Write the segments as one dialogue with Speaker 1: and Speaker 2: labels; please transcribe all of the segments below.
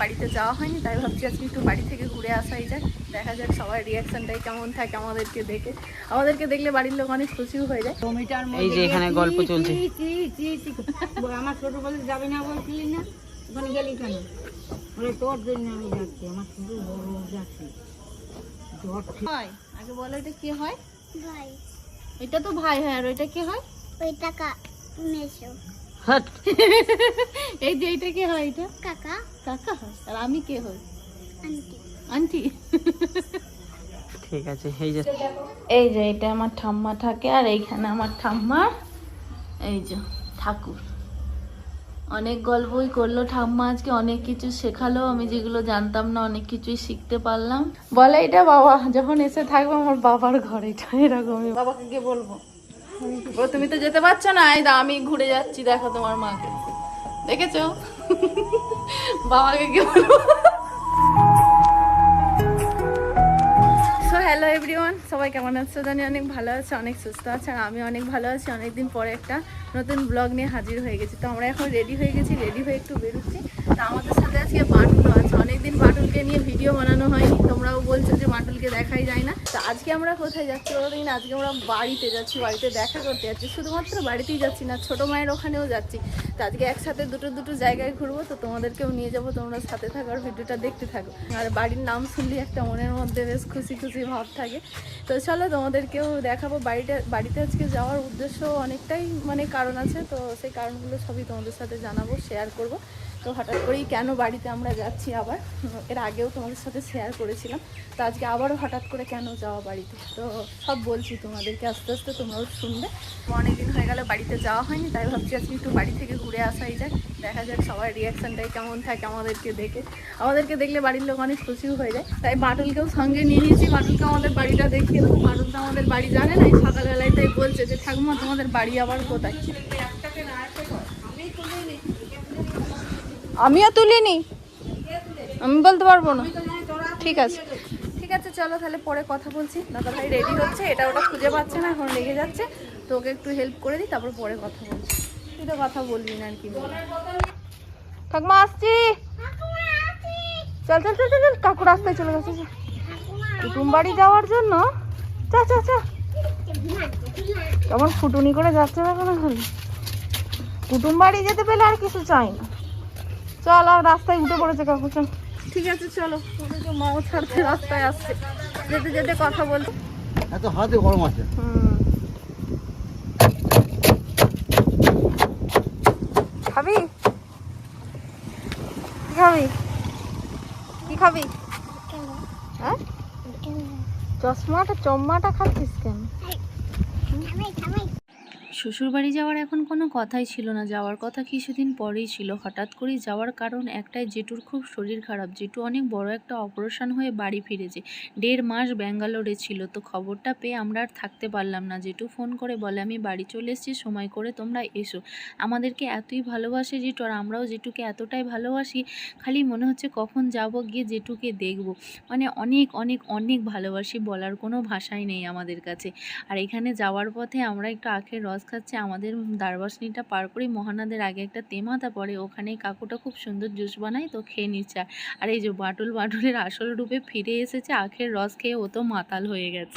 Speaker 1: বাড়িতে যাওয়া হয়নি তাই ভাবছি আজকে একটু বাড়ি থেকে ঘুরে আসাই যাক। দেখা যাক সবার রিয়াকশনটাই কেমন থাকে আমাদেরকে দেখে। আমাদেরকে দেখলে বাড়ির লোক অনেক খুশিও হয়ে যায়।
Speaker 2: জমিটার
Speaker 3: এই যে এখানে গল্প চলছে।
Speaker 2: আমার ছোট বলে যাবে না বলছিলি না? ওখানে গেলি কেন? বলে তোর জন্য আমি যাচ্ছি আমার ছোট বড় যাচ্ছি।
Speaker 1: হয়? আগে বলো এটা কি হয়?
Speaker 4: ভাই।
Speaker 1: এটা তো ভাই হয় আর ওইটা কি হয়?
Speaker 4: ওই টাকা মেশো।
Speaker 3: হাট।
Speaker 1: এই যে এইটা কি হয় এটা?
Speaker 4: কাকা।
Speaker 1: কাকা হয়। আর আমি কে হই?
Speaker 4: আন্টি।
Speaker 1: আন্টি।
Speaker 3: ঠিক আছে এই যে।
Speaker 1: এই যে এটা আমার ঠাম্মা থাকে আর এইখানে আমার ঠাম্মার এই যে ঠাকুর। অনেক গল্পই করল ঠাম্মা আজকে অনেক কিছু শেখালো। আমি যেগুলো জানতাম না অনেক কিছুই শিখতে পারলাম। বলে এটা বাবা যখন এসে থাকব আমার বাবার ঘর এটা এরকমই। বাবাকে গিয়ে বলব। ও, তুমি তো যেতে পারছ না? এই আমি ঘুরে যাচ্ছি, দেখো তোমার মাকে। দেখেছ? বাবাকে গিয়ে বলব? সো হ্যালো এভরিওয়ান সবাই কেমন আছো? জানি অনেক ভালো আছে, অনেক সুস্থ আছে, আর আমি অনেক ভালো আছি। অনেকদিন পরে একটা নতুন ব্লগ নিয়ে হাজির হয়ে গেছি। তো আমরা এখন রেডি হয়ে গেছি রেডি হয়ে একটু বেরোচ্ছি। তো আমাদের সাথে আজকে বাটুলও আছে। অনেকদিন বাটুলকে নিয়ে ভিডিও বানানো হয়নি তোমরাও বলছো বাটুলকে দেখাই যায় না। তো আজকে আমরা কোথায় যাচ্ছি বলো দিন আজকে আমরা বাড়িতে যাচ্ছি, বাড়িতে দেখা করতে যাচ্ছি। শুধুমাত্র বাড়িতেই যাচ্ছি না, ছোটো মায়ের ওখানেও যাচ্ছি। তো আজকে একসাথে দুটো দুটো জায়গায় ঘুরবো, তো তোমাদেরকেও নিয়ে যাব, তোমরা সাথে থাকো আর ভিডিওটা দেখতে থাকো। আর বাড়ির নাম শুনলে একটা মনের মধ্যে বেশ খুশি খুশি ভাব থাকে। তো চলো তোমাদেরকেও দেখাবো, বাড়িটা, বাড়িতে আজকে যাওয়ার উদ্দেশ্য অনেকটাই মানে কারণ আছে, তো সেই কারণগুলো সবই তোমাদের সাথে জানাব শেয়ার করব। তো হঠাৎ করেই কেন বাড়িতে আমরা যাচ্ছি আবার? এর আগেও তোমাদের সাথে শেয়ার করেছিলাম। তো আজকে আবারও হঠাৎ করে কেন যাওয়া বাড়িতে? তো সব বলছি তোমাদেরকে, আস্তে আস্তে তোমরাও শুনবে। অনেকদিন হয়ে গেলে বাড়িতে যাওয়া হয়নি, তাই ভাবছি আজকে একটু বাড়ি থেকে ঘুরে আসাই যাক। দেখা যাক সবার রিয়াকশনটাই কেমন থাকে আমাদেরকে দেখে। আমাদেরকে দেখলে বাড়ির লোক অনেক খুশিও হয়ে যায়। তাই বাটুলকেও সঙ্গে নিয়ে নিয়েছি। বাটুলকে আমাদের বাড়িটা দেবো। বাটুল তো আমাদের বাড়ি জানে না সকালবেলায় তাই বলছে যে, ঠাকুমা, তোমাদের বাড়ি আবার কোথায়? আমিও তুলিনি। আমি বলতে পারব না। ঠিক আছে। ঠিক আছে, চলো তাহলে পরে কথা বলছি। দাদা ভাই রেডি হচ্ছে, এটা ওটা খুঁজে পাচ্ছে না, এখন লেগে যাচ্ছে। তো ওকে একটু হেল্প করে দিই, তারপর পরে কথা বলছি। তুই তো কথা বলবি না আর কি। ঠাকুমা আসছি। চল চল চল চল কাকু রাস্তায় চলে গেছে। কুটুম বাড়ি যাওয়ার জন্য? চা চা চা কেমন ফুটুনি করে যাচ্ছে না খালি কুটুম বাড়ি যেতে পেলে আর কিছু চাই না। চল আর রাস্তায় উঠে পড়েছে কাকু চল। ঠিক আছে চলো। মাও ছাড়তে রাস্তায় আসছে। যেতে যেতে কথা বলতে
Speaker 5: এত হাতে গরম আছে।
Speaker 1: হুম। খাবি? কি খাবি? কি খাবি? হ্যাঁ? চশমাটা চম্মাটা খাচ্ছিস কেন?
Speaker 6: শ্বশুরবাড়ি যাওয়ার এখন কোনো কথাই ছিল না। যাওয়ার কথা কিছুদিন পরেই ছিল। হঠাৎ করেই যাওয়ার কারণ একটাই জেটুর খুব শরীর খারাপ। জেঠু অনেক বড় একটা অপারেশন হয়ে বাড়ি ফিরেছে। দেড় মাস ব্যাঙ্গালোরে ছিল। তো খবরটা পেয়ে আমরা আর থাকতে পারলাম না। জেঠু ফোন করে বলে, আমি বাড়ি চলে এসেছি, সময় করে তোমরা এসো। আমাদেরকে এতই ভালোবাসে জেঠু আর আমরাও জেটুকে এতটাই ভালোবাসি। খালি মনে হচ্ছে কখন যাব গিয়ে জেঠুকে দেখব। মানে অনেক অনেক অনেক ভালোবাসি বলার কোনো ভাষাই নেই আমাদের কাছে। আর এখানে যাওয়ার পথে আমরা একটু আখের রস খাচ্ছি আমাদের দারবাসনিটা পার করে মহানাদের আগে একটা তেমাতা পড়ে ওখানে কাকুটা খুব সুন্দর জুস বানায়, তো খেয়ে নিচ্ছে। আর এই যে বাটুল বাটুলের আসল রূপে ফিরে এসেছে, আখের রস খেয়ে ও তো মাতাল হয়ে গেছে।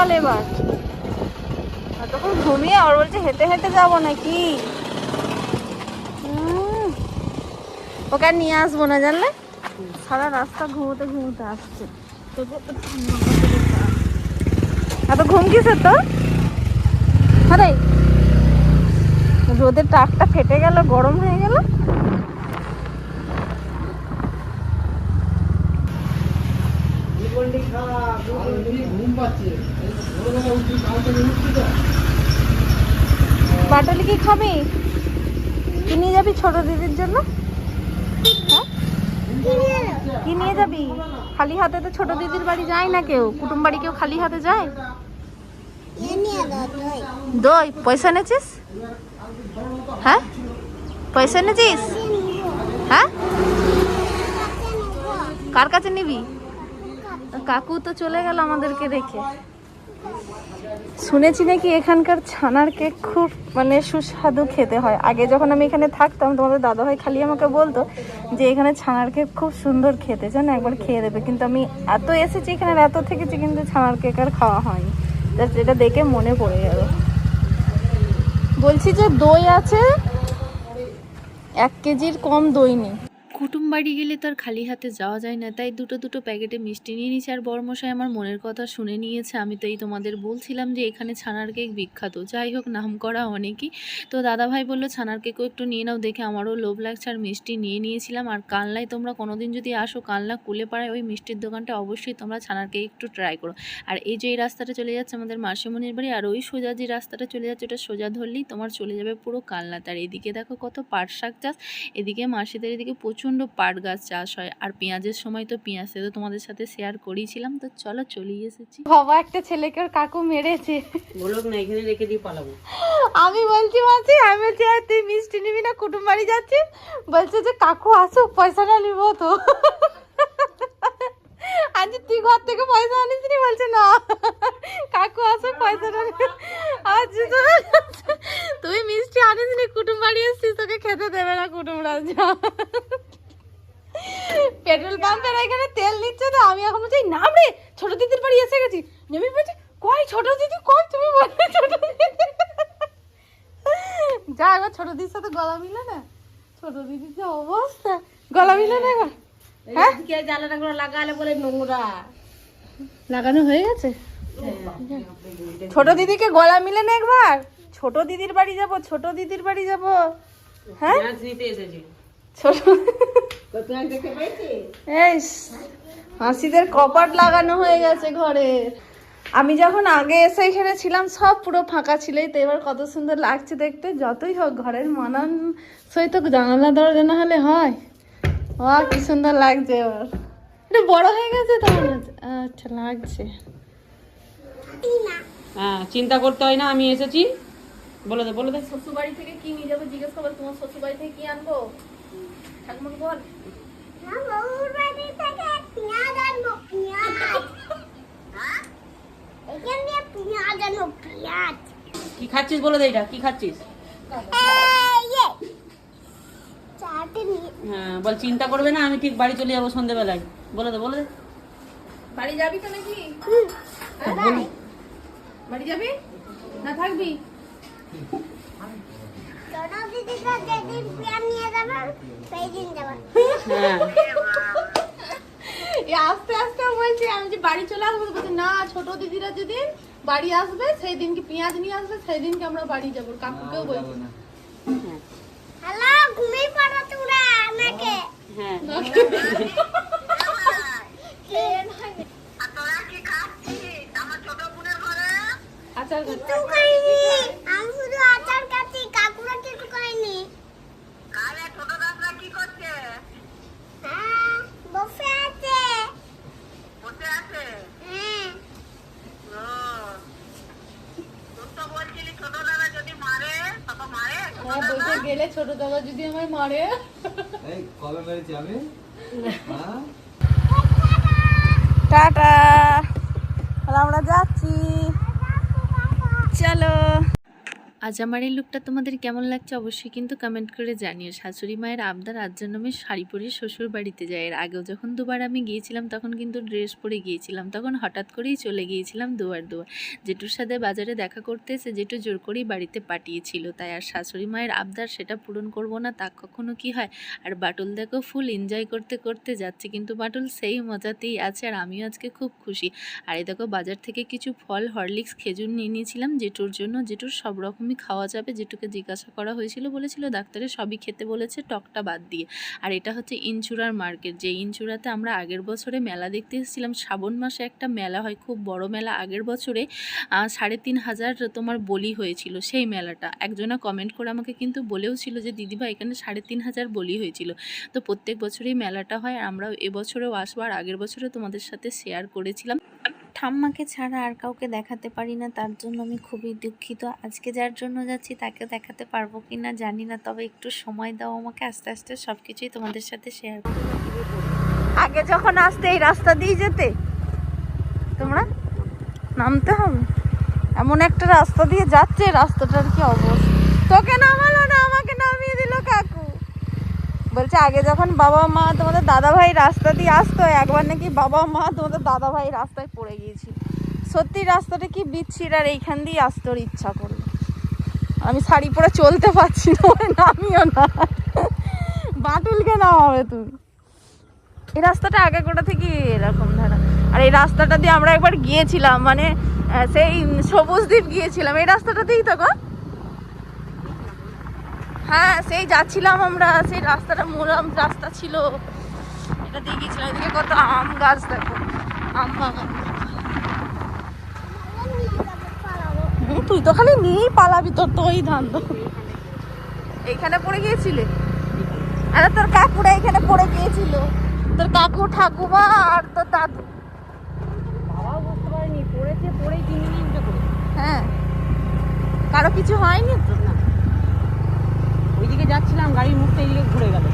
Speaker 1: চল এবার। এতক্ষণ ঘুমিয়ে আর বলছে হেঁটে হেঁটে যাব নাকি? ওকে আর নিয়ে আসব না, জানলে? সারা রাস্তা ঘুমোতে ঘুমোতে আসছে। এত ঘুম কিসের তো রোদের টাকটা ফেটে গেল, গরম হয়ে গেল। বাটালি কি খাবি? কি নিয়ে যাবি ছোট দিদির জন্য? হ্যাঁ? কি নিয়ে যাবি? খালি হাতে তো ছোট দিদির বাড়ি যায় না কেউ। কুটুম বাড়ি কেউ খালি হাতে যায়? দই। পয়সা এনেছিস? হ্যাঁ? পয়সা এনেছিস? হ্যাঁ? কার কাছে নিবি? কাকু তো চলে গেল আমাদেরকে রেখে শুনেছি নাকি এখানকার ছানার কেক খুব মানে সুস্বাদু খেতে হয়। আগে যখন আমি এখানে থাকতাম, তোমাদের দাদাভাই খালি আমাকে বলতো যে এখানে ছানার কেক খুব সুন্দর খেতে। জানো একবার খেয়ে দেবে। কিন্তু আমি এত এসেছি এখানে এত থেকেছি কিন্তু ছানার কেক আর খাওয়া হয়নি। জাস্ট এটা দেখে মনে পড়ে গেল। বলছি যে দই আছে, এক কেজির কম দই নেই।
Speaker 6: কুটুম বাড়ি গেলে তো আর খালি হাতে যাওয়া যায় না, তাই দুটো দুটো প্যাকেটে মিষ্টি নিয়ে নিয়েছি। আর বড়মশাই আমার মনের কথা শুনে নিয়েছে, আমি তো এই তোমাদের বলছিলাম যে এখানে ছানার কেক বিখ্যাত। যাই হোক, নাম করা অনেকই। তো দাদাভাই বলল, ছানার কেকও একটু নিয়ে নাও, দেখে আমারও লোভ লাগছে, আর মিষ্টি নিয়ে নিয়েছিলাম। আর কালনায় তোমরা কোনোদিন যদি আসো, কালনা কুলে পাড়ায় ওই মিষ্টির দোকানটা অবশ্যই তোমরা ছানার কেক একটু ট্রাই করো। আর এই যে এই রাস্তাটা চলে যাচ্ছে আমাদের মাসিমণির বাড়ি, আর ওই সোজা যে রাস্তাটা চলে যাচ্ছে, ওটা সোজা ধরলেই তোমার চলে যাবে পুরো কালনাতে। তার এদিকে দেখো কত পাট শাক চাষ, এদিকে মাসিদের এদিকে প্রচণ্ড পাট গাছ চাষ হয়। আর পেঁয়াজের সময় তো পেঁয়াজ তো তোমাদের সাথে শেয়ার করেছিলাম তো চলো চলেই এসেছি।
Speaker 1: বাবা একটা ছেলেকে ওর কাকু মেরেছে।
Speaker 3: বলুক না এখানে রেখে দিয়ে পালাবো।
Speaker 1: আমি বলছি মাসি আমি বলছি আর তুই মিষ্টি নিবি না? কুটুম বাড়ি যাচ্ছিস? বলছে যে কাকু আসুক পয়সাটা নিবো তো। আজ তুই ঘর থেকে পয়সা আনিস নি? বলছে, না। কাকু আসুক পয়সাটা। আজ তুই মিষ্টি আনিস নি? কুটুম বাড়ি এসছিস, তোকে খেতে দেবে না কুটুম রাজা। পেট্রোল পাম্পের এখানে তেল নিচ্ছে তো, আমি এখন বলছি নাম রে, ছোট দিদির বাড়ি এসে গেছি। নেমে বলছি, কই ছোট দিদি? কই তুমি বললে ছোট দিদি? যা, এবার ছোট দিদির সাথে গলা মিলে না। ছোট দিদির যে অবস্থা। গলা মিলে না এবার। হ্যাঁ
Speaker 2: করে লাগালে বলে নোংরা।
Speaker 1: লাগানো হয়ে গেছে? ছোট দিদিকে গলা মিলে না একবার? ছোট দিদির বাড়ি যাব ছোট দিদির বাড়ি যাব। হ্যাঁ? মাসিদের কপাট লাগানো হয়ে গেছে ঘরে। আমি যখন আগে এসে এখানে ছিলাম সব পুরো ফাঁকা ছিলই তো এবার কত সুন্দর লাগছে দেখতে। যতই হোক ঘরের মানান সহিত জানালা দরজা না হলে হয়। ও কি সুন্দর লাগছে এবার। এটা বড় হয়ে গেছে তো হচ্ছে। আচ্ছা লাগছে।
Speaker 3: হ্যাঁ চিন্তা করতে হয় না আমি এসেছি। বলে দে বলে দে।
Speaker 1: শ্বশুর বাড়ি থেকে কি নিয়ে যাব জিজ্ঞেস করব তোমার শ্বশুর বাড়ি থেকে কি আনব? ঠাকুমাকে বল।
Speaker 3: কি খাচ্ছিস বলে দে এটা কি খাচ্ছিস? হ্যাঁ বল চিন্তা করবে না আমি ঠিক বাড়ি চলে যাব সন্ধেবেলায়। বলে দে বলে দে।
Speaker 1: বাড়ি যাবি তো নাকি? বাড়ি। যাবি? না থাকবি?
Speaker 3: হ্যাঁ।
Speaker 1: আস্তে আস্তে বলছি আমি যে বাড়ি চলে আসব বলছে না ছোট দিদিরা যেদিন বাড়ি আসবে সেই দিনকে পেঁয়াজ নিয়ে আসবে সেই দিনকে আমরা বাড়ি যাব কাকুকেও বলছি।
Speaker 4: হ্যালো ঘুমিয়ে পড়া তোরা আমাকে।
Speaker 3: হ্যাঁ।
Speaker 1: আচার
Speaker 4: কাটি আমি শুধু আচার কাকুরা কিছু খাইনি হ্যাঁ বসে আছে হ্যাঁ
Speaker 1: হ্যাঁ বলছে গেলে ছোট দাদা যদি আমায় মারে।
Speaker 5: এই কবে মেরেছি আমি? হ্যাঁ?
Speaker 1: টাটা। আমরা যাচ্ছি। চলো।
Speaker 6: আজ আমার এই লুকটা তোমাদের কেমন লাগছে অবশ্যই কিন্তু কমেন্ট করে জানিও। শাশুড়ি মায়ের আবদার আজ জন্য আমি শাড়ি পরে শ্বশুর বাড়িতে যাই। এর আগেও যখন দুবার আমি গিয়েছিলাম, তখন কিন্তু ড্রেস পরে গিয়েছিলাম। তখন হঠাৎ করেই চলে গিয়েছিলাম দুবার দুবার জেঠুর সাথে বাজারে দেখা করতে এসে জেঠু জোর করেই বাড়িতে পাঠিয়েছিল। তাই আর শাশুড়ি মায়ের আবদার সেটা পূরণ করব না, তা কখনো কি হয়? আর বাটুল দেখো ফুল এনজয় করতে করতে যাচ্ছে। কিন্তু বাটুল সেই মজাতেই আছে আর আমিও আজকে খুব খুশি। আর এই দেখো বাজার থেকে কিছু ফল হরলিক্স খেজুর নিয়ে নিয়েছিলাম জেঠুর জন্য। জেঠুর সব রকমই খাওয়া যাবে যেটুকু জিজ্ঞাসা করা হয়েছিল বলেছিল, ডাক্তারে সবই খেতে বলেছে, টকটা বাদ দিয়ে। আর এটা হচ্ছে ইনচুরার মার্কেট, যে ইনচুরাতে আমরা আগের বছরে মেলা দেখতে এসেছিলাম, শ্রাবণ মাসে একটা মেলা হয়, খুব বড় মেলা। আগের বছরে সাড়ে তিন হাজার তোমার বলি হয়েছিল সেই মেলাটা। একজনা কমেন্ট করে আমাকে কিন্তু বলেও ছিল যে, দিদিভাই, এখানে সাড়ে তিন হাজার বলি হয়েছিল। তো প্রত্যেক বছরই মেলাটা হয় আমরা এবছরেও আসব। আর আগের বছরে তোমাদের সাথে শেয়ার করেছিলাম। ঠাম্মাকে ছাড়া আর কাউকে দেখাতে পারি না, তার জন্য আমি খুবই দুঃখিত। আজকে যার জন্য যাচ্ছি তাকে দেখাতে পারব কি না জানি না, তবে একটু সময় দাও আমাকে, আস্তে আস্তে সব কিছুই তোমাদের সাথে শেয়ার করব।
Speaker 1: আগে যখন আসতে এই রাস্তা দিয়ে যেতে, তোমরা নামতে হবে। এমন একটা রাস্তা দিয়ে যাচ্ছে, রাস্তাটার কি অবস্থা? তোকে নামালো না, আমাকে নামিয়ে দিল কাকু। বলছে, আগে যখন বাবা মা তোমাদের দাদা ভাই রাস্তা দিয়ে আসতো, একবার নাকি বাবা মা তোমাদের দাদা ভাই রাস্তায় পড়ে গিয়েছিল। সত্যি রাস্তাটা কি বিচ্ছির, আর এইখান দিয়ে আসতে ওর ইচ্ছা করল আমি শাড়ি পরে চলতে পারছি না নামিও না। বাটুলকে নামাবে তুমি। এই রাস্তাটা আগে কোটা থেকে এরকম ধারা। আর এই রাস্তাটা দিয়ে আমরা একবার গিয়েছিলাম মানে সেই সবুজ দ্বীপ গিয়েছিলাম। এই রাস্তাটা দিয়েই তো গো। হ্যাঁ সেই যাচ্ছিলাম আমরা সেই রাস্তাটা মোরাম রাস্তা ছিল। এটা দিয়ে গিয়েছিলাম এদিকে কত আম গাছ দেখো আম বাগান। হুম, তুই তো খালি নিয়েই পালাবি তোর তো ওই ধান এইখানে পড়ে গিয়েছিলে? আরে তোর কাকুরা এখানে পড়ে গিয়েছিল। তোর কাকু ঠাকুমা আর তোর দাদু।
Speaker 3: বাবাও বুঝতে পারেনি পড়েছে পড়েই তিন উঠে
Speaker 1: হ্যাঁ। কারও কিছু হয়নি তো
Speaker 3: না ওইদিকে যাচ্ছিলাম, গাড়ির মুখটা এদিকে ঘুরে গেল।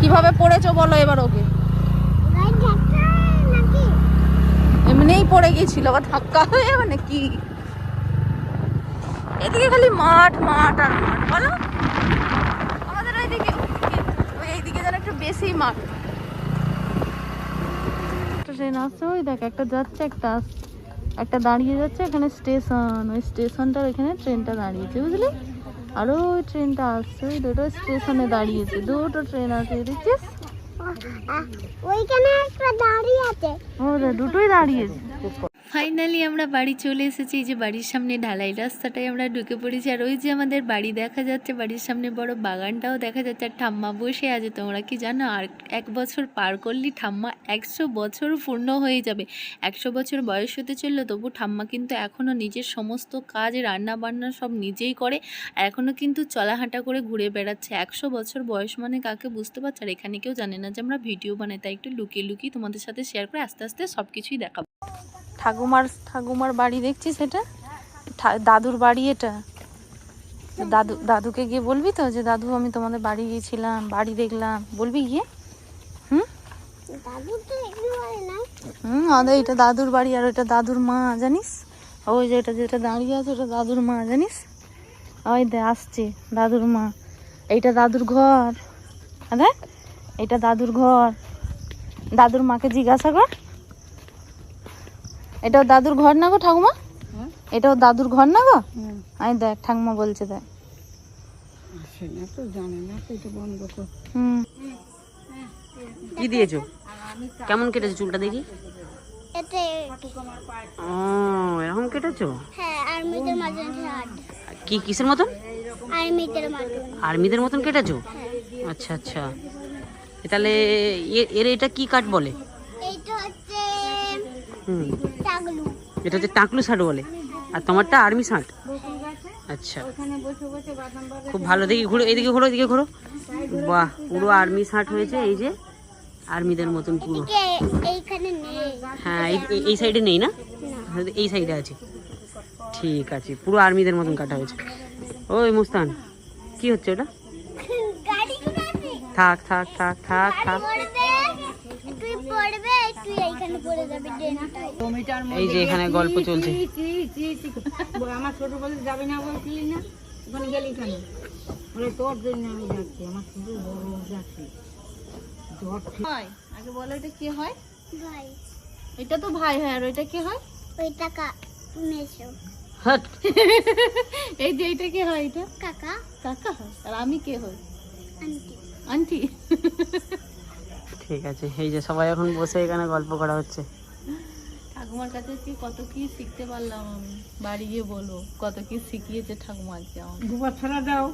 Speaker 1: কীভাবে পড়েছো বলো এবার ওকে? এমনিই গিয়েছিল ধাক্কা মানে খালি মাঠ মাঠ আর বলো। আমাদের ওইদিকে, ওই এইদিকে একটু মাঠ। ট্রেন আসছে, ওই দেখ, একটা যাচ্ছে, একটা আসছে। একটা দাঁড়িয়ে যাচ্ছে এখানে স্টেশন ওই স্টেশনটার ওইখানে ট্রেনটা দাঁড়িয়েছে বুঝলি? আরও ওই ট্রেনটা আসছে ওই দুটো স্টেশনে দাঁড়িয়েছে দুটো ট্রেন আছে দেখছিস?
Speaker 4: ওইখানে একটা দাঁড়িয়ে আছে।
Speaker 1: ও দুটোই দাঁড়িয়েছে।
Speaker 6: ফাইনালি আমরা বাড়ি চলে এসেছি, এই যে বাড়ির সামনে ঢালাই রাস্তাটায় আমরা ঢুকে পড়েছি। আর ওই যে আমাদের বাড়ি দেখা যাচ্ছে, বাড়ির সামনে বড় বাগানটাও দেখা যাচ্ছে। আর ঠাম্মা বসে আছে, তোমরা কি জানো? আর এক বছর পার করলি ঠাম্মা একশো বছর পূর্ণ হয়ে যাবে। একশো বছর বয়স হতে চলল, তবু ঠাম্মা কিন্তু এখনও নিজের সমস্ত কাজ রান্না বান্না সব নিজেই করে। আর এখনও কিন্তু চলাহাঁটা করে ঘুরে বেড়াচ্ছে। একশো বছর বয়স মানে কাকে বুঝতে পারছে? আর এখানে কেউ জানে না যে আমরা ভিডিও বানাই, তাই একটু লুকিয়ে লুকিয়ে তোমাদের সাথে শেয়ার করে আস্তে আস্তে সব কিছুই দেখাবো।
Speaker 1: ঠাকুমার ঠাকুমার বাড়ি দেখছিস এটা? দাদুর বাড়ি এটা? দাদু দাদুকে গিয়ে বলবি তো যে দাদু আমি তোমাদের বাড়ি গিয়েছিলাম বাড়ি দেখলাম। বলবি গিয়ে?
Speaker 4: না।
Speaker 1: হুম আদা এটা দাদুর বাড়ি আর ওইটা দাদুর মা জানিস? ওই যে এটা যেটা দাঁড়িয়ে আছে ওটা দাদুর মা জানিস? ওই দে আসছে দাদুর মা। এইটা দাদুর ঘর। দেখ এটা দাদুর ঘর। দাদুর মাকে জিজ্ঞাসা কর। এটাও দাদুর ঘর না গো ঠাকুমা?
Speaker 3: হ্যাঁ?
Speaker 1: এটাও দাদুর ঘর না গো? আমি দেখ ঠাকুমা বলছে দেখ।
Speaker 3: সেটা তো জানে না তো এটা বন্ধ কর।
Speaker 1: হুম।
Speaker 3: কি দিয়েছ? কেমন কেটেছো চুলটা দেখি? ও এরকম কেটেছো?
Speaker 4: হ্যাঁ আর্মিদের
Speaker 3: কি কিসের মতন?
Speaker 4: আর্মিদের
Speaker 3: মতন। কেটেছো? আচ্ছা আচ্ছা। তাহলে এ- এর এটা কি কাট বলে? হুম এটা হচ্ছে টাকলু শার্ট বলে। আর তোমারটা আর্মি শার্ট আচ্ছা। খুব ভালো। দেখি ঘুরো এদিকে ঘুরো এদিকে ঘুরো। বাহ পুরো আর্মি শার্ট হয়েছে এই যে। আর্মিদের মতন পুরো। হ্যাঁ এই- সাইডে নেই না? এই সাইডে আছে। ঠিক আছে পুরো আর্মিদের মতন কাটা হয়েছে। ওই মুস্তান কি হচ্ছে ওটা? থাক থাক থাক থাক থাক
Speaker 4: পড়বে তুই পড়বে তুই এইখানে পড়ে যাবি ড্রেনটায়
Speaker 3: এই যে এখানে গল্প চলছে।
Speaker 2: আমার ছোট বলে যাবি না বলছিলি না? ওখানে গেলি কেন? বলে তোর জন্য আমি যাচ্ছি আমার শুধু বড় যাচ্ছি। জ্বর
Speaker 1: হয়? আগে বলো এটা কি হয়?
Speaker 4: ভাই।
Speaker 1: এটা তো ভাই হয় আর ওইটা কি হয়?
Speaker 4: ওই টাকা মেশো।
Speaker 3: হাট।
Speaker 1: এই যে এটা কি হয় এটা?
Speaker 4: কাকা।
Speaker 1: কাকা হয়? আর আমি কে হই
Speaker 4: আন্টি।
Speaker 1: আন্টি।
Speaker 3: ঠিক আছে এই যে সবাই এখন বসে এখানে গল্প করা হচ্ছে।
Speaker 1: ঠাকুমার কাছে কি কত কি শিখতে পারলাম আমি? বাড়ি গিয়ে বলো কত কি শিখিয়েছে ঠাকুমা আজকে আমাকে?
Speaker 2: দুবার ছাড়া দাও।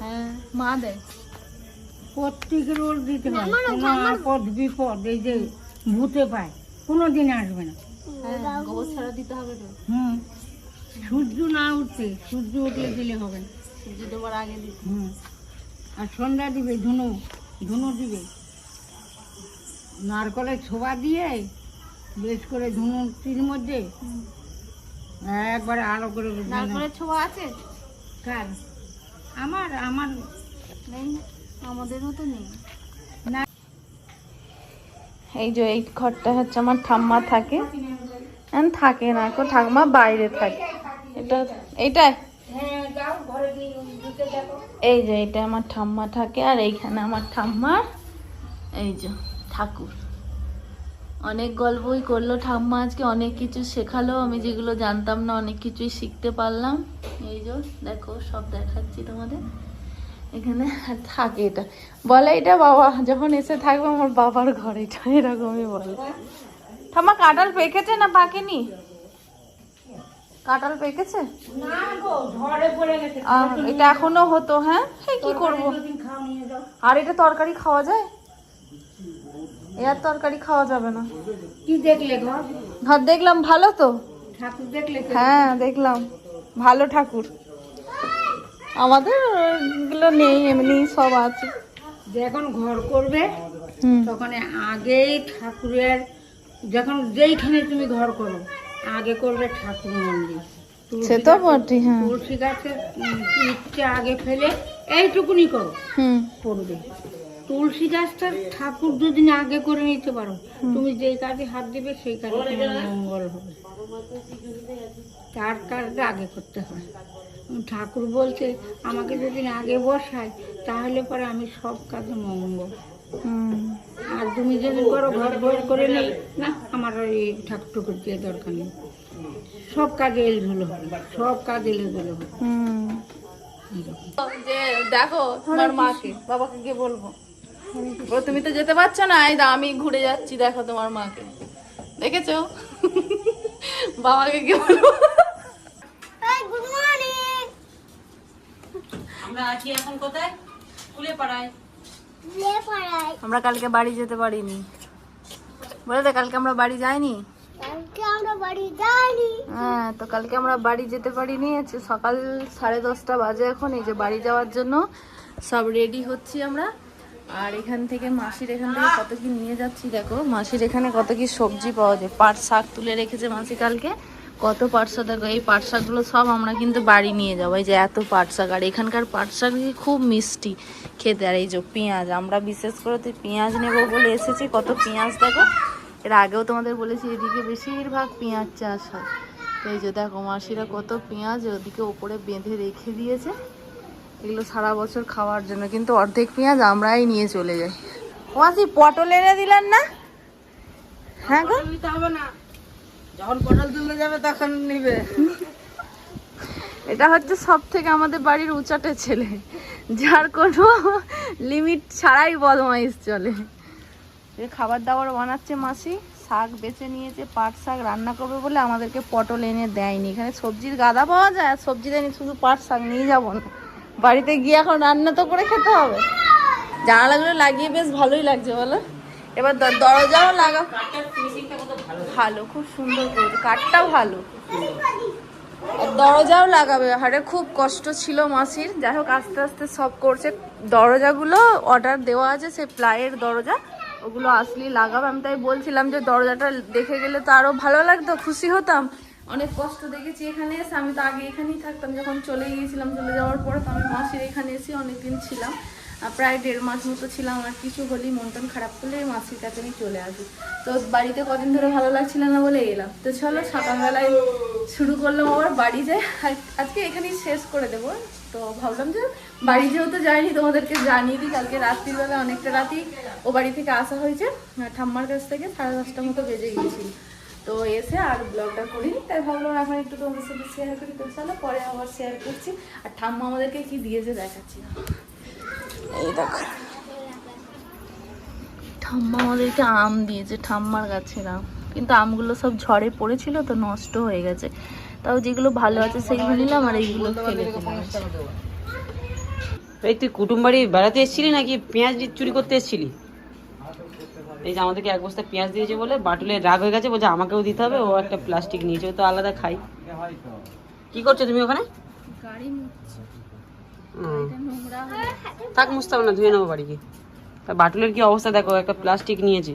Speaker 1: হ্যাঁ মা দেয়।
Speaker 2: প্রত্যেকের ওর দিতে হয়। কোনো আপদ বিপদ এই যে ভূতে পায় কোনো দিন আসবে না।
Speaker 1: হ্যাঁ গোবর ছাড়া দিতে হবে তো।
Speaker 2: হুম সূর্য না উঠতে সূর্য উঠলে দিলে হবে না।
Speaker 1: সূর্য ডোবার আগে দিতে।
Speaker 2: হুম আর সন্ধ্যা দিবে ধুনো ধুনো দিবে। নারকলের ছোবা দিয়ে বেশ করে ধুনুটির মধ্যে একবারে আলো করে।
Speaker 1: নারকলের ছোঁয়া আছে?
Speaker 2: কার? আমার আমার।
Speaker 1: নেই আমাদেরও তো নেই। এই যে এই ঘরটা হচ্ছে আমার ঠাম্মা থাকে। এখন থাকে না এখন ঠাম্মা বাইরে থাকে। এটা এইটাই
Speaker 2: হ্যাঁ যাও ঘরে গিয়ে ঢুকে দেখো
Speaker 1: এই যে এটা আমার ঠাম্মা থাকে আর এইখানে আমার ঠাম্মার এই যে। ঠাকুর। অনেক গল্পই করল ঠাম্মা আজকে অনেক কিছু শেখালো। আমি যেগুলো জানতাম না অনেক কিছুই শিখতে পারলাম। এই যে দেখো সব দেখাচ্ছি তোমাদের। এখানে থাকে এটা। বলে এটা বাবা যখন এসে থাকবে আমার বাবার ঘর এটা এরকমই বলে। ঠাম্মা কাঁঠাল পেকেছে না পাকেনি? কাঁঠাল পেকেছে? এটা এখনও হতো হ্যাঁ? কি করব? আর এটা তরকারি খাওয়া যায়? এ আর তরকারি খাওয়া যাবে না।
Speaker 2: কি দেখলে ঘর
Speaker 1: ঘর দেখলাম ভালো তো।
Speaker 2: ঠাকুর দেখলে
Speaker 1: হ্যাঁ দেখলাম। ভালো ঠাকুর। আমাদেরগুলো নেই এমনি সব আছে।
Speaker 2: যখন ঘর করবে তখন আগেই ঠাকুরের যখন যেইখানে তুমি ঘর করো আগে করবে ঠাকুর মন্দির।
Speaker 1: সে তো বটে হ্যাঁ।
Speaker 2: তুলসী গাছের আগে ফেলে এইটুকুনি করো।
Speaker 1: হুম।
Speaker 2: করবে। তুলসী গাছটার ঠাকুর দুদিন আগে করে নিতে পারো তুমি যেই কাজে হাত দিবে সেই কাজে তোমার মঙ্গল হবে। তার কাজটা আগে করতে হয়। ঠাকুর বলছে আমাকে যদি আগে বসায় তাহলে পরে আমি সব কাজে মঙ্গল।
Speaker 1: হুম।
Speaker 2: আর তুমি যদি করো ঘর ঘর করে নেই। না আমার এই ঠাকুর টুকুর দিয়ে দরকার নেই। সব কাজে এলঝুলো হবে সব কাজ এলঝুলো হবে।
Speaker 1: দেখো তোমার মাকে বাবাকে গিয়ে বলব। ও তুমি তো যেতে পারছ না? এই দা আমি ঘুরে যাচ্ছি দেখো তোমার মাকে। দেখেছ? বাবাকে গিয়ে বলব?
Speaker 4: গুড মর্নিং
Speaker 3: আমরা আছি এখন কোথায়? স্কুলে পাড়ায়।
Speaker 1: আমরা কালকে বাড়ি যেতে পারিনি। বলে দে কালকে আমরা বাড়ি যাইনি?
Speaker 4: কালকে আমরা বাড়ি যাইনি।
Speaker 1: হ্যাঁ তো কালকে আমরা বাড়ি যেতে পারিনি। সকাল সাড়ে দশটা বাজে এখন এই যে বাড়ি যাওয়ার জন্য। সব রেডি হচ্ছি আমরা। আর এখান থেকে মাসির এখান থেকে কত কি নিয়ে যাচ্ছি দেখো। মাসির এখানে কত কি সবজি পাওয়া যায়। পাট শাক তুলে রেখেছে মাসি কালকে। কত পাট শাক দেখো, এই পাট শাকগুলো সব আমরা কিন্তু বাড়ি নিয়ে যাব। এই যে এত পাট শাক। আর এখানকার পাট শাক খুব মিষ্টি খেতে। আর এই যে পেঁয়াজ, আমরা বিশেষ করে তো পেঁয়াজ নেব বলে এসেছি। কত পেঁয়াজ দেখো? এর আগেও তোমাদের বলেছি, এদিকে বেশিরভাগ পেঁয়াজ চাষ হয়। তো এই যে দেখো, মাসিরা কত পেঁয়াজ ওদিকে ওপরে বেঁধে রেখে দিয়েছে। এগুলো সারা বছর খাওয়ার জন্য কিন্তু অর্ধেক পেঁয়াজ আমরাই নিয়ে চলে যাই। ও মাসি পটল এনে দিলেন না? হ্যাঁ গো?
Speaker 2: যখন পটল তুলে যাবে তখন নিবে।
Speaker 1: এটা হচ্ছে সব থেকে আমাদের বাড়ির উচাটে ছেলে যার কোনো লিমিট ছাড়াই বদমাইশ চলে। এ খাবার দাবার বানাচ্ছে মাসি শাক বেছে নিয়েছে পাট শাক রান্না করবে বলে আমাদেরকে পটল এনে দেয়নি। এখানে সবজির গাদা পাওয়া যায় আর সবজি দেয়নি শুধু পাট শাক নিয়ে যাব না। বাড়িতে গিয়ে এখন রান্না তো করে খেতে হবে। জানালাগুলো লাগিয়ে বেশ ভালোই লাগছে, বলো? এবার দরজাও লাগা ভালো, খুব সুন্দর করে কাঠটাও ভালো। দরজাও লাগাবে হারে খুব কষ্ট ছিল মাসির। যাই হোক, আস্তে আস্তে সব করছে। দরজাগুলো অর্ডার দেওয়া আছে সেই প্লাইয়ের দরজা। ওগুলো আসলেই লাগাবে। আমি তাই বলছিলাম যে দরজাটা দেখে গেলে তো আরও ভালো লাগতো, খুশি হতাম। অনেক কষ্ট দেখেছি এখানে। এসে আমি তো আগে এখানেই থাকতাম, যখন চলে গিয়েছিলাম, চলে যাওয়ার পরে তো আমি মাসির এখানে এসে অনেকদিন ছিলাম। প্রায় দেড় মাস মতো ছিলাম, আর কিছু হলেই মন টন খারাপ করলে মাসির কাছে আমি চলে আসি। তো বাড়িতে কদিন ধরে ভালো লাগছিল না বলে এলাম। তো চলো সকালবেলায় শুরু করলাম আবার বাড়ি আর আজকে এখানেই শেষ করে দেবো। তো ভাবলাম যে বাড়ি যেহেতু যাইনি, তোমাদেরকে জানিয়ে দিই, কালকে রাত্রিবেলা, অনেকটা রাতেই ও বাড়ি থেকে আসা হয়েছে। ঠাম্মার কাছ থেকে সাড়ে দশটার মতো বেজে গিয়েছিল। তো এসে আর ব্লগটা করিনি তাই ভাবলাম এখন একটু তোমাদের সাথে শেয়ার করি। তো চলো পরে আবার শেয়ার করছি। আর ঠাম্মা আমাদেরকে কি দিয়েছে দেখাচ্ছি। এই দেখো। ঠাম্মা আমাদেরকে আম দিয়েছে ঠাম্মার গাছের আম। কিন্তু আমগুলো সব ঝড়ে পড়েছিল তো নষ্ট হয়ে গেছে। তাও যেগুলো ভালো আছে সেইগুলো নিলাম আর এইগুলো ফেলে
Speaker 3: এই তুই কুটুম বাড়ি বেড়াতে এসেছিলি নাকি? পেঁয়াজ চুরি করতে এসেছিলি? এই যে আমাদেরকে এক বস্তা পেঁয়াজ দিয়েছে বলে বাটুলে রাগ হয়ে গেছে বলছে আমাকেও দিতে হবে ও একটা প্লাস্টিক নিয়েছে ও তো আলাদা খাই। কি করছ তুমি ওখানে?
Speaker 1: হয়ে
Speaker 3: থাক মুছতে না ধুয়ে নেব বাড়ি গিয়ে তা বাটুলের কি অবস্থা দেখো একটা প্লাস্টিক নিয়েছে।